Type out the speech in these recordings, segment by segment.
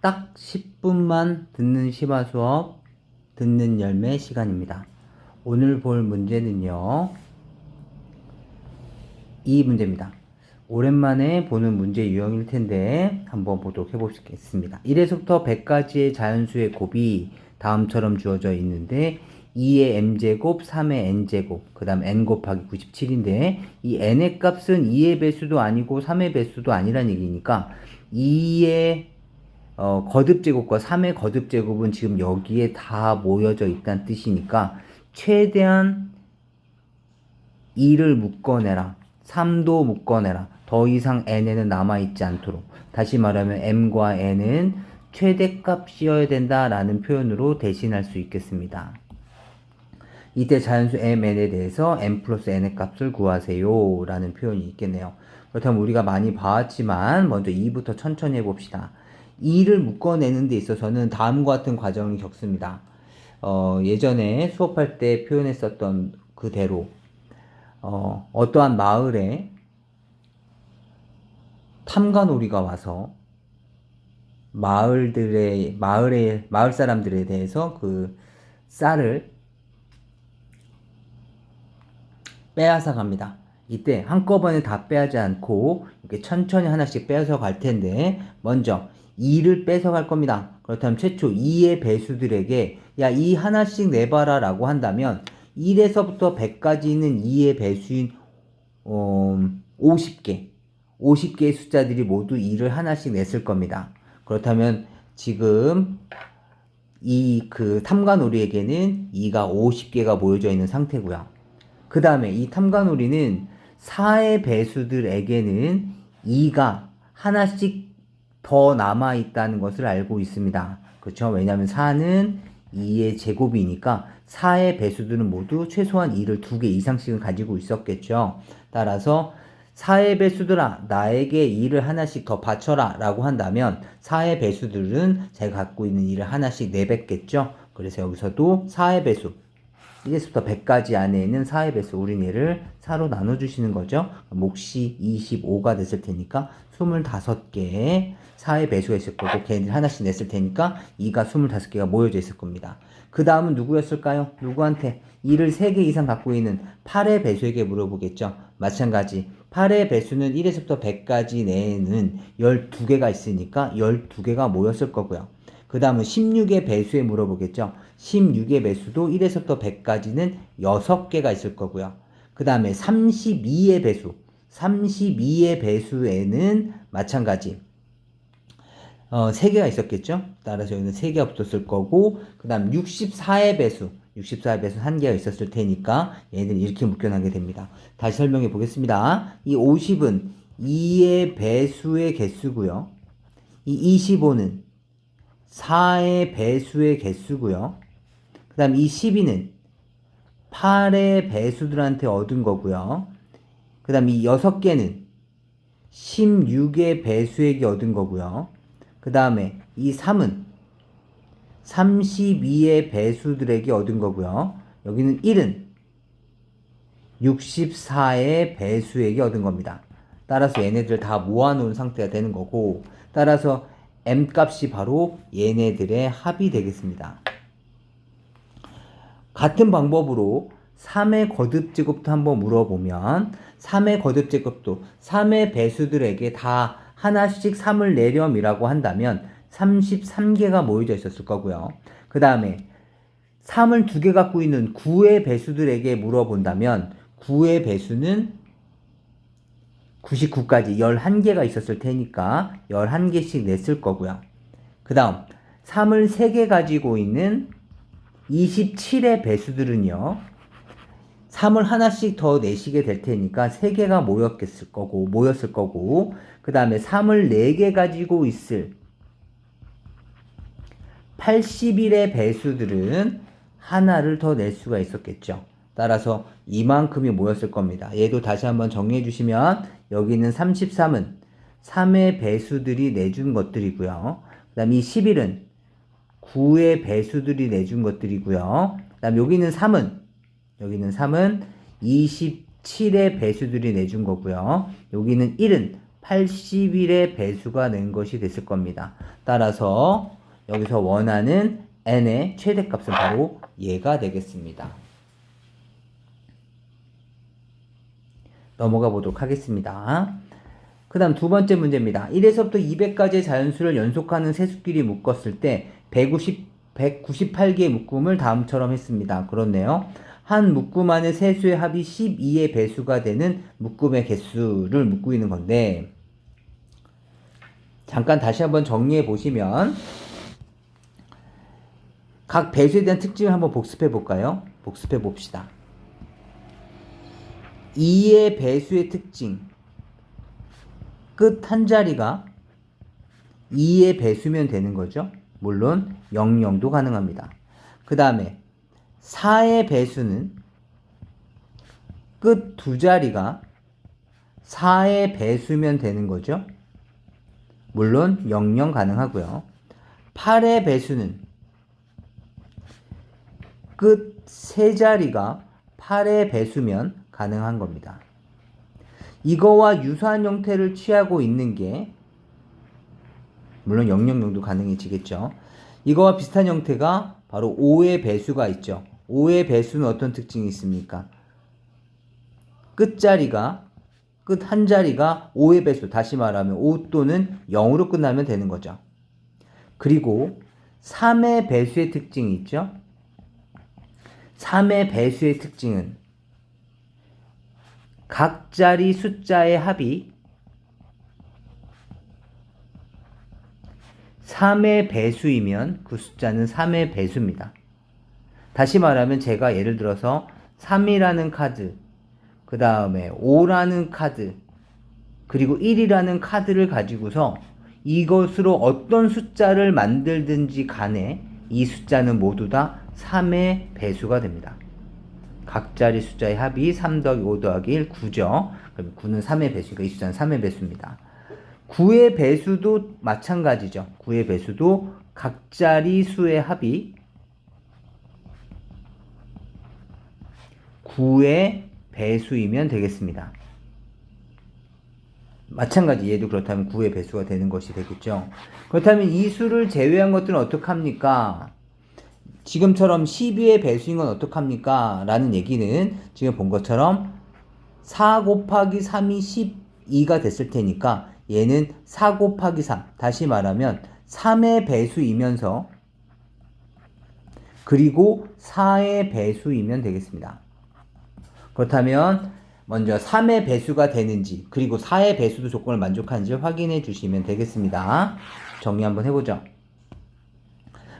딱 10분만 듣는 심화 수업, 듣는 열매 시간입니다. 오늘 볼 문제는요, 이 문제입니다. 오랜만에 보는 문제 유형일 텐데 한번 보도록 해보겠습니다. 1에서부터 100까지의 자연수의 곱이 다음처럼 주어져 있는데 2의 m제곱, 3의 n제곱, 그 다음 n 곱하기 97인데 이 n의 값은 2의 배수도 아니고 3의 배수도 아니란 얘기니까 2의 어, 거듭 제곱과 3의 거듭 제곱은 지금 여기에 다 모여져 있다는 뜻이니까 최대한 2를 묶어내라. 3도 묶어내라. 더 이상 n에는 남아있지 않도록. 다시 말하면 m과 n은 최대값이어야 된다라는 표현으로 대신할 수 있겠습니다. 이때 자연수 mn에 대해서 m 플러스 n의 값을 구하세요 라는 표현이 있겠네요. 그렇다면 우리가 많이 봐왔지만 먼저 2부터 천천히 해봅시다. 2를 묶어내는 데 있어서는 다음과 같은 과정을 겪습니다. 어, 예전에 수업할 때 표현했었던 그대로 어, 어떠한 마을에 탐관오리가 와서 마을들의 마을의 마을 사람들에 대해서 그 쌀을 빼앗아 갑니다. 이때 한꺼번에 다 빼앗지 않고 이렇게 천천히 하나씩 빼앗아 갈 텐데 먼저 2를 뺏어 갈 겁니다. 그렇다면 최초 2의 배수들에게 야, 이 하나씩 내봐라 라고 한다면 1에서부터 100까지 있는 2의 배수인 어, 50개, 50개의 숫자들이 모두 2를 하나씩 냈을 겁니다. 그렇다면 지금 이 그 탐관오리에게는 2가 50개가 모여져 있는 상태고요. 그 다음에 이 탐관오리는 4의 배수들에게는 2가 하나씩 더 남아 있다는 것을 알고 있습니다. 그렇죠? 왜냐하면 4는 2의 제곱이니까 4의 배수들은 모두 최소한 2를 2개 이상씩은 가지고 있었겠죠. 따라서 4의 배수들아 나에게 2를 하나씩 더 바쳐라 라고 한다면 4의 배수들은 제가 갖고 있는 2를 하나씩 내뱉겠죠. 그래서 여기서도 4의 배수 1에서부터 100까지 안에 있는 4의 배수 우린 얘를 4로 나눠주시는 거죠. 몫이 25가 됐을 테니까 25개의 4의 배수가 있을 거고 걔네들 하나씩 냈을 테니까 2가 25개가 모여져 있을 겁니다. 그 다음은 누구였을까요? 누구한테 2를 3개 이상 갖고 있는 8의 배수에게 물어보겠죠. 마찬가지 8의 배수는 1에서부터 100까지 내에는 12개가 있으니까 12개가 모였을 거고요. 그 다음은 16의 배수에 물어보겠죠. 16의 배수도 1에서부터 100까지는 6개가 있을 거고요. 그 다음에 32의 배수. 32의 배수에는 마찬가지. 어, 3개가 있었겠죠? 따라서 여기는 3개가 붙었을 거고, 그 다음 64의 배수. 64의 배수 한 개가 있었을 테니까 얘는 이렇게 묶여나게 됩니다. 다시 설명해 보겠습니다. 이 50은 2의 배수의 개수고요. 이 25는 4의 배수의 개수고요. 그 다음 이 12는 8의 배수들한테 얻은 거고요. 그 다음 이 6개는 16의 배수에게 얻은 거고요. 그 다음에 이 3은 32의 배수들에게 얻은 거고요. 여기는 1은 64의 배수에게 얻은 겁니다. 따라서 얘네들 다 모아놓은 상태가 되는 거고, 따라서 m 값이 바로 얘네들의 합이 되겠습니다. 같은 방법으로 3의 거듭 제곱도 한번 물어보면 3의 거듭 제곱도 3의 배수들에게 다 하나씩 3을 내렴이라고 한다면 33개가 모여져 있었을 거고요. 그 다음에 3을 두 개 갖고 있는 9의 배수들에게 물어본다면 9의 배수는 99까지 11개가 있었을 테니까 11개씩 냈을 거고요. 그 다음 3을 3개 가지고 있는 27의 배수들은요. 3을 하나씩 더 내시게 될 테니까 3개가 모였겠을 거고 모였을 거고 그 다음에 3을 4개 가지고 있을 81의 배수들은 하나를 더 낼 수가 있었겠죠. 따라서 이만큼이 모였을 겁니다. 얘도 다시 한번 정리해 주시면 여기는 33은 3의 배수들이 내준 것들이고요. 그 다음 이 11은 9의 배수들이 내준 것들이고요. 그 다음 여기는 3은 여기는 3은 27의 배수들이 내준 거고요. 여기는 1은 81의 배수가 된 것이 됐을 겁니다. 따라서 여기서 원하는 n의 최대값은 바로 얘가 되겠습니다. 넘어가 보도록 하겠습니다. 그 다음 두 번째 문제입니다. 1에서부터 200까지의 자연수를 연속하는 세수끼리 묶었을 때 150, 198개의 묶음을 다음처럼 했습니다. 그렇네요. 한 묶음 안의 세수의 합이 12의 배수가 되는 묶음의 개수를 묻고 있는 건데 잠깐 다시 한번 정리해 보시면 각 배수에 대한 특징을 한번 복습해 볼까요? 복습해 봅시다. 2의 배수의 특징 끝 한 자리가 2의 배수면 되는 거죠. 물론 00도 가능합니다. 그 다음에 4의 배수는 끝 두 자리가 4의 배수면 되는 거죠. 물론 00 가능하고요. 8의 배수는 끝 세 자리가 8의 배수면 가능한 겁니다. 이거와 유사한 형태를 취하고 있는 게 물론 00정도 가능해지겠죠. 이거와 비슷한 형태가 바로 5의 배수가 있죠. 5의 배수는 어떤 특징이 있습니까? 끝자리가 끝 한 자리가 5의 배수 다시 말하면 5 또는 0으로 끝나면 되는 거죠. 그리고 3의 배수의 특징이 있죠. 3의 배수의 특징은 각 자리 숫자의 합이 3의 배수이면 그 숫자는 3의 배수입니다. 다시 말하면 제가 예를 들어서 3이라는 카드, 그 다음에 5라는 카드, 그리고 1이라는 카드를 가지고서 이것으로 어떤 숫자를 만들든지 간에 이 숫자는 모두 다 3의 배수가 됩니다. 각자리 숫자의 합이 3 더하기 5 더하기 1, 9죠. 그럼 9는 3의 배수니까 이 숫자는 3의 배수입니다. 9의 배수도 마찬가지죠. 9의 배수도 각자리 수의 합이 9의 배수이면 되겠습니다. 마찬가지 얘도 그렇다면 9의 배수가 되는 것이 되겠죠. 그렇다면 이 수를 제외한 것들은 어떡합니까? 지금처럼 12의 배수인 건 어떡합니까? 라는 얘기는 지금 본 것처럼 4 곱하기 3이 12가 됐을 테니까 얘는 4 곱하기 3 다시 말하면 3의 배수이면서 그리고 4의 배수이면 되겠습니다. 그렇다면 먼저 3의 배수가 되는지 그리고 4의 배수도 조건을 만족하는지 확인해 주시면 되겠습니다. 정리 한번 해보죠.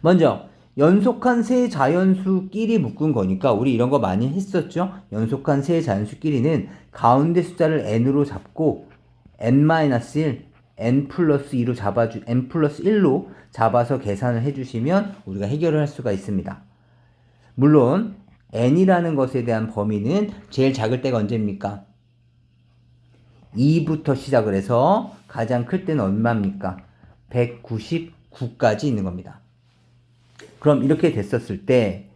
먼저 연속한 세 자연수끼리 묶은 거니까 우리 이런 거 많이 했었죠. 연속한 세 자연수끼리는 가운데 숫자를 n으로 잡고 n-1, n 플러스 2로 잡아주 n 플러스 1로 잡아서 계산을 해주시면 우리가 해결을 할 수가 있습니다. 물론 n이라는 것에 대한 범위는 제일 작을 때가 언제입니까? 2부터 시작을 해서 가장 클 때는 얼마입니까? 199까지 있는 겁니다. 그럼 이렇게 됐었을 때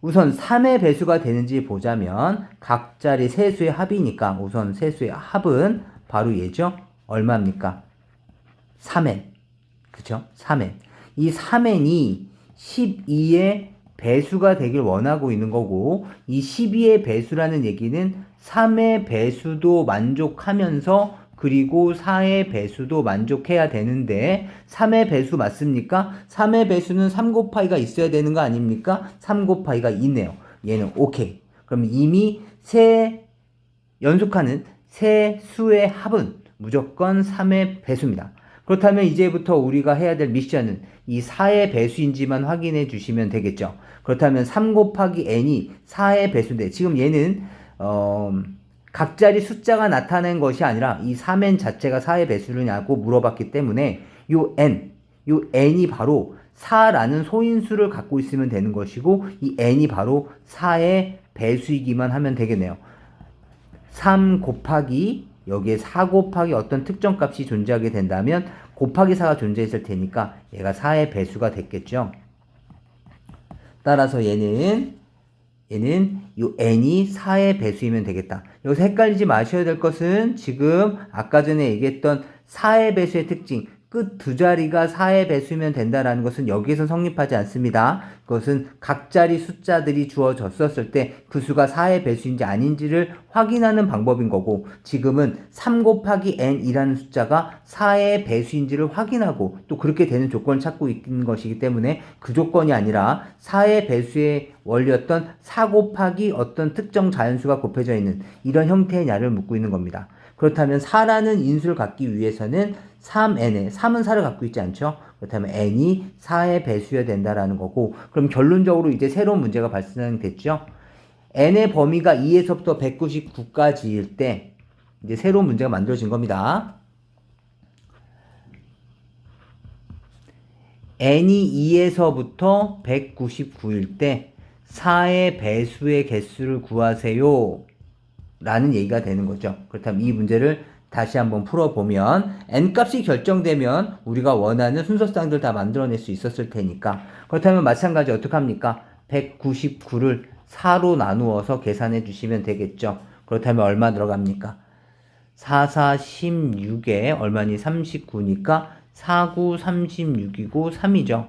우선 3의 배수가 되는지 보자면 각 자리 세수의 합이니까 우선 세수의 합은 바로 얘죠. 얼마입니까? 3n. 그쵸? 3n. 이 3n이 12의 배수가 되길 원하고 있는 거고 이 12의 배수라는 얘기는 3의 배수도 만족하면서 그리고 4의 배수도 만족해야 되는데 3의 배수 맞습니까? 3의 배수는 3 곱하기가 있어야 되는 거 아닙니까? 3 곱하기가 있네요. 얘는 오케이. 그럼 이미 세 연속하는 세 수의 합은 무조건 3의 배수입니다. 그렇다면 이제부터 우리가 해야 될 미션은 이 4의 배수인지만 확인해 주시면 되겠죠. 그렇다면 3 곱하기 n이 4의 배수인데 지금 얘는 어, 각자리 숫자가 나타낸 것이 아니라 이 3n 자체가 4의 배수냐고 물어봤기 때문에 요 n, 요 n이 바로 4라는 소인수를 갖고 있으면 되는 것이고 이 n이 바로 4의 배수이기만 하면 되겠네요. 3 곱하기 여기에 4 곱하기 어떤 특정 값이 존재하게 된다면 곱하기 4가 존재했을 테니까 얘가 4의 배수가 됐겠죠. 따라서 얘는 얘는 요 n이 4의 배수이면 되겠다. 여기서 헷갈리지 마셔야 될 것은 지금 아까 전에 얘기했던 4의 배수의 특징, 끝 두 자리가 4의 배수면 된다라는 것은 여기에서 성립하지 않습니다. 그것은 각 자리 숫자들이 주어졌었을 때 그 수가 4의 배수인지 아닌지를 확인하는 방법인 거고 지금은 3 곱하기 n이라는 숫자가 4의 배수인지를 확인하고 또 그렇게 되는 조건을 찾고 있는 것이기 때문에 그 조건이 아니라 4의 배수의 원리였던 4 곱하기 어떤 특정 자연수가 곱해져 있는 이런 형태의 야를 묻고 있는 겁니다. 그렇다면 4라는 인수를 갖기 위해서는 3n에 3은 4를 갖고 있지 않죠? 그렇다면 n이 4의 배수여야 된다라는 거고 그럼 결론적으로 이제 새로운 문제가 발생됐죠? n의 범위가 2에서부터 199까지일 때 이제 새로운 문제가 만들어진 겁니다. n이 2에서부터 199일 때 4의 배수의 개수를 구하세요. 라는 얘기가 되는 거죠. 그렇다면 이 문제를 다시 한번 풀어보면 n 값이 결정되면 우리가 원하는 순서쌍들 다 만들어낼 수 있었을 테니까 그렇다면 마찬가지 어떻게 합니까? 199를 4로 나누어서 계산해 주시면 되겠죠. 그렇다면 얼마 들어갑니까? 4, 4, 16에 얼마니 39니까 4, 9, 36이고 3이죠.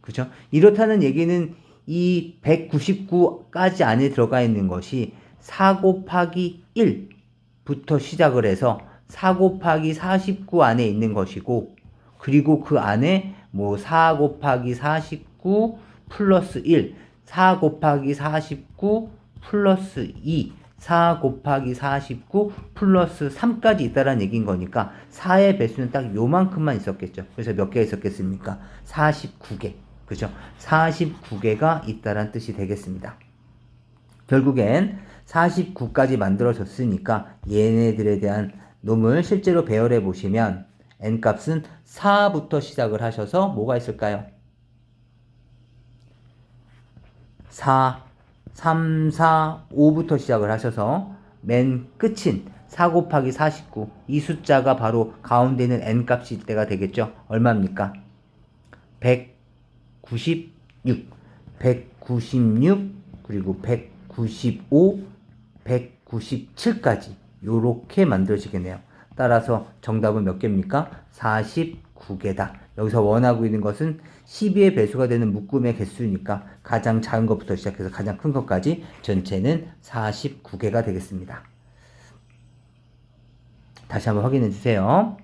그죠? 이렇다는 얘기는 이 199까지 안에 들어가 있는 것이 4 곱하기 1부터 시작을 해서 4 곱하기 49 안에 있는 것이고 그리고 그 안에 뭐 4 곱하기 49 플러스 1, 4 곱하기 49 플러스 2, 4 곱하기 49 플러스 3까지 있다라는 얘기인 거니까 4의 배수는 딱 요만큼만 있었겠죠. 그래서 몇 개 있었겠습니까? 49개. 그죠? 49개가 있다란 뜻이 되겠습니다. 결국엔 49까지 만들어졌으니까 얘네들에 대한 놈을 실제로 배열해 보시면 n 값은 4부터 시작을 하셔서 뭐가 있을까요? 4, 3, 4, 5부터 시작을 하셔서 맨 끝인 4 곱하기 49. 이 숫자가 바로 가운데 있는 n 값일 때가 되겠죠. 얼마입니까? 196, 196, 그리고 195, 197까지 요렇게 만들어지겠네요. 따라서 정답은 몇 개입니까? 49개다. 여기서 원하고 있는 것은 12의 배수가 되는 묶음의 개수니까 가장 작은 것부터 시작해서 가장 큰 것까지 전체는 49개가 되겠습니다. 다시 한번 확인해 주세요.